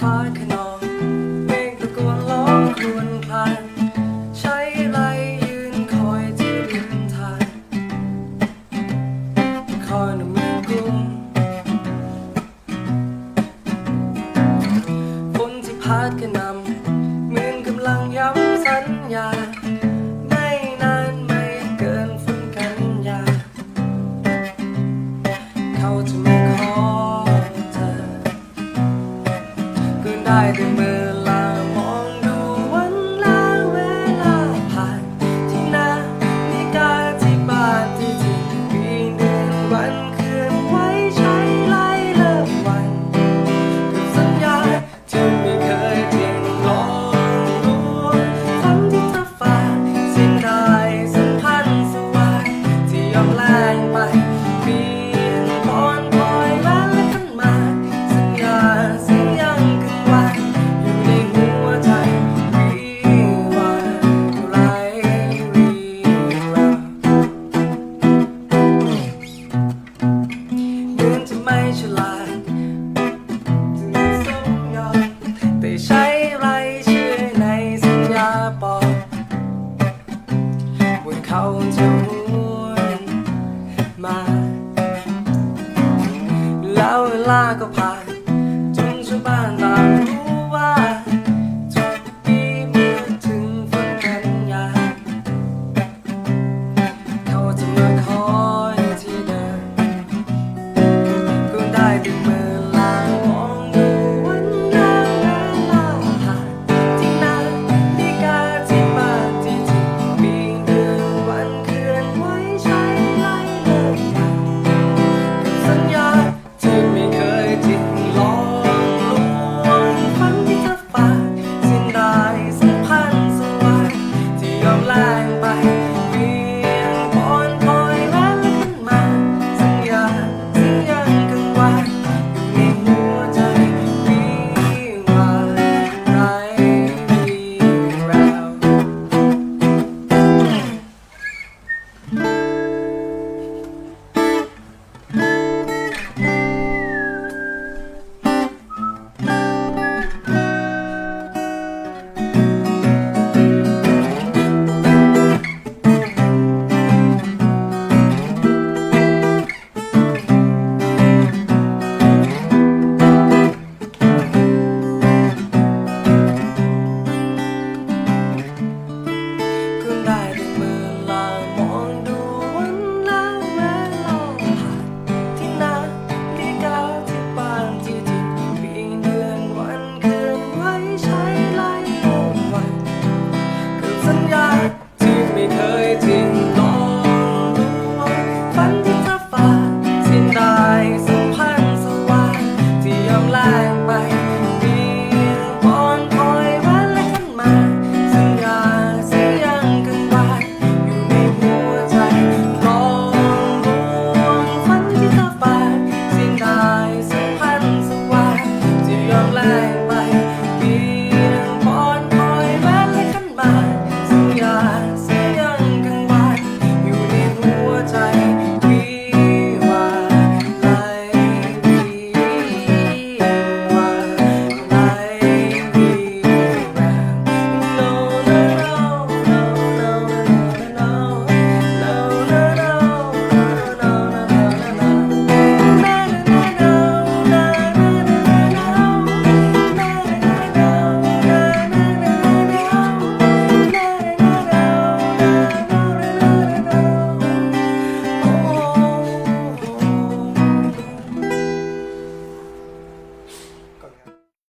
ฟ้าขนองเมฆตะกนล้อมครวนลานใช้ไรยืนคอยที่ริมทางคอยหนุ่มกรุงฝนที่พัดกน่ำเมืองกำลังย้ำสัญญาไม่นานไม่เกินฝนกันยาเขาจะ neither man. lago park.